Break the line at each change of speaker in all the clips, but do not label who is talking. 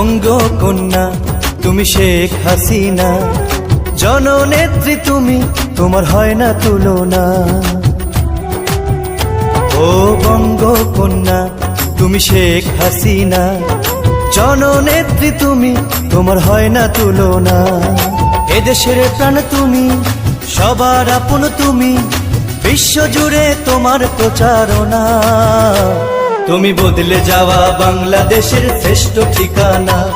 বঙ্গকন্যা, তুমি শেখ হাসিনা। জননেত্রী তুমি, তোমার হয় না তুলনা। ও বঙ্গকন্যা, তুমি শেখ হাসিনা। জননেত্রী তুমি, তোমার হয় না তুলনা। এদেশের প্রাণ তুমি, সবার আপন তুমি, বিশ্ব জুড়ে তোমার প্রচারণা। তুমি বদলে যাওয়া বাংলাদেশের শ্রেষ্ঠ ঠিকানা।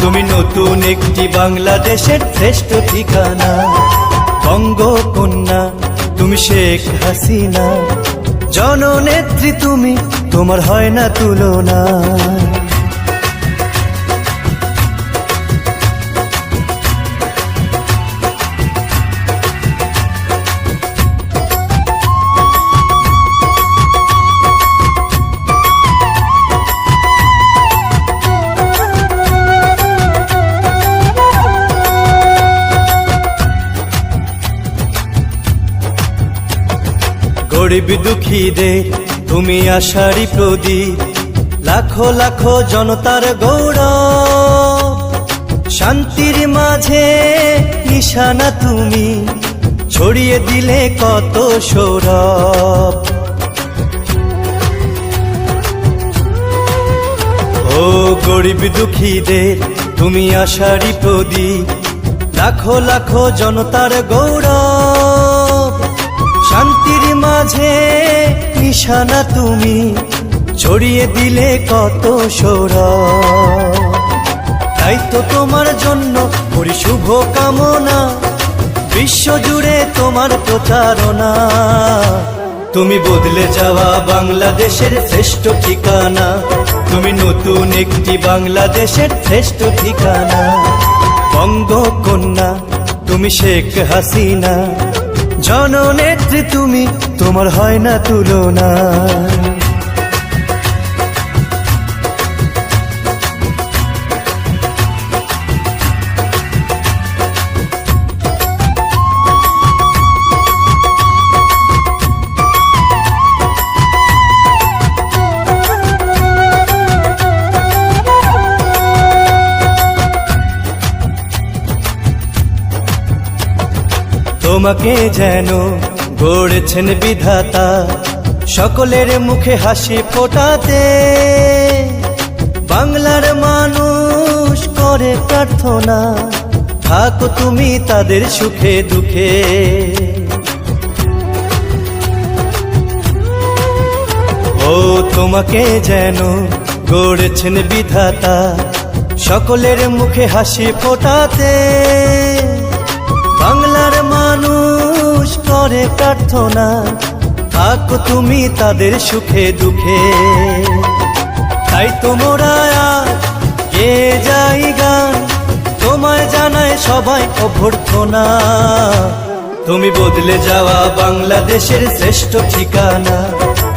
তুমি নতুন একটি বাংলাদেশের শ্রেষ্ঠ ঠিকানা। বঙ্গকন্যা, তুমি শেখ হাসিনা। জননেত্রী তুমি, তোমার হয় না তুলনা। গরিব দুঃখীদের তুমি আশারি প্রদীপ। লাখো লাখো জনতার গৌরব, শান্তির মাঝে নিশানা তুমি, ছড়িয়ে দিলে কত সৌরভ। ও গরিব দুঃখীদের তুমি আশারি প্রদীপ। লাখো লাখো জনতার গৌরব শান্তির মাঝে নিশানা তুমি ছড়িয়ে দিলে কত সৌরভ। তাই তো তোমার জন্য করি শুভ কামনা। বিশ্ব জুড়ে তোমার প্রচারণা তুমি বদলে যাওয়া বাংলাদেশের শ্রেষ্ঠ ঠিকানা। তুমি নতুন একটি বাংলাদেশের শ্রেষ্ঠ ঠিকানা। বঙ্গ কন্যা তুমি শেখ হাসিনা। জননেত্রী তুমি তোমার হয় না তুলনা। তোমাকে যেন গড়েছেন বিধাতা, সকলের মুখে হাসি ফোটাতে। বাংলার মানুষ করে প্রার্থনা, থাকো তুমি তাদের সুখে দুঃখে। ও তোমাকে যেন গড়েছেন বিধাতা, সকলের মুখে হাসি ফোটাতে। করে প্রার্থনা, থাকো তুমি তাদের সুখে দুঃখে। তাই তোমরা গে যাই গান তোমায় জানায় সবাই অভ্যর্থনা। তুমি বদলে যাওয়া বাংলাদেশের শ্রেষ্ঠ ঠিকানা,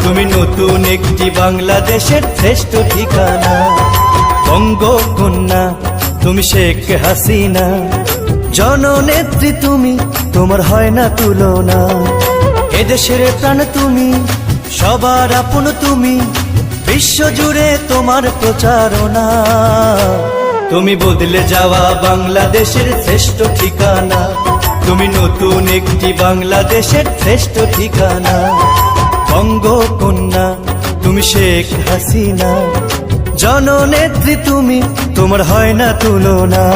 তুমি নতুন একটি বাংলাদেশের শ্রেষ্ঠ ঠিকানা। বঙ্গকন্যা, তুমি শেখ হাসিনা, জননেত্রী তুমি তোমার হয় না তুলনা। এদেশের প্রাণ তুমি, সবার আপন তুমি, বিশ্ব জুড়ে তোমার প্রচারণা। তুমি বদলে যাওয়া বাংলাদেশের শ্রেষ্ঠ ঠিকানা। তুমি নতুন একটি বাংলাদেশের শ্রেষ্ঠ ঠিকানা। বঙ্গকন্যা, তুমি শেখ হাসিনা। জননেত্রী তুমি, তোমার হয় না তুলনা।